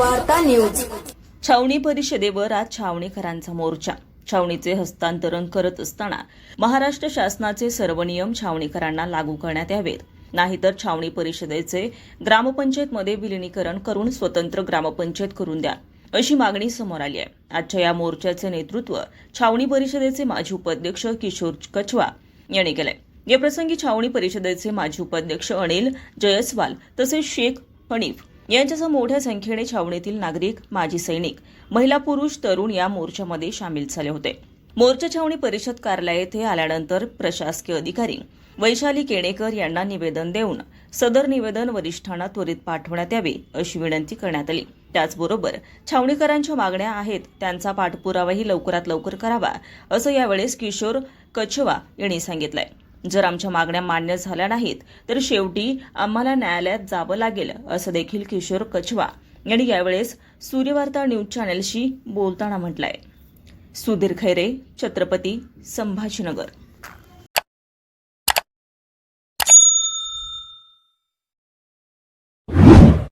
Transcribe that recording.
छावणी परिषदेवर आज छावणीकरांचा मोर्चा. छावणीचे हस्तांतरण करत असताना महाराष्ट्र शासनाचे सर्व नियम छावणीकरांना लागू करण्यात यावेत. नाहीतर छावणी परिषदेचे ग्रामपंचायतमध्ये विलिनीकरण करून स्वतंत्र ग्रामपंचायत करून द्या अशी मागणी समोर आली आहे. आजच्या या मोर्चाचे नेतृत्व छावणी परिषदेचे माजी उपाध्यक्ष किशोर कछवा यांनी केलंय. या प्रसंगी छावणी परिषदेचे माजी उपाध्यक्ष अनिल जयस्वाल तसेच शेख हनीफ यांच्यासह मोठ्या संख्येने छावणीतील नागरिक माजी सैनिक महिला पुरुष तरुण या मोर्चामध्ये सामील झाले होते. मोर्चा छावणी परिषद कार्यालय येथे आल्यानंतर प्रशासकीय अधिकारी वैशाली केणेकर यांना निवेदन देऊन सदर निवेदन वरिष्ठांना त्वरित पाठवण्यात यावे अशी विनंती करण्यात आली. त्याचबरोबर छावणीकरांच्या मागण्या आहेत त्यांचा पाठपुरावाही लवकरात लवकर करावा असं यावेळेस किशोर कछवा यांनी सांगितलंय. जर आमच्या मागण्या मान्य झाल्या नाहीत तर शेवटी आम्हाला न्यायालयात जावं लागेल असं देखील किशोर कछवा यांनी यावेळेस सूर्यवार्ता न्यूज चॅनेलशी बोलताना म्हटलंय. सुधीर खैरे छत्रपती संभाजीनगर.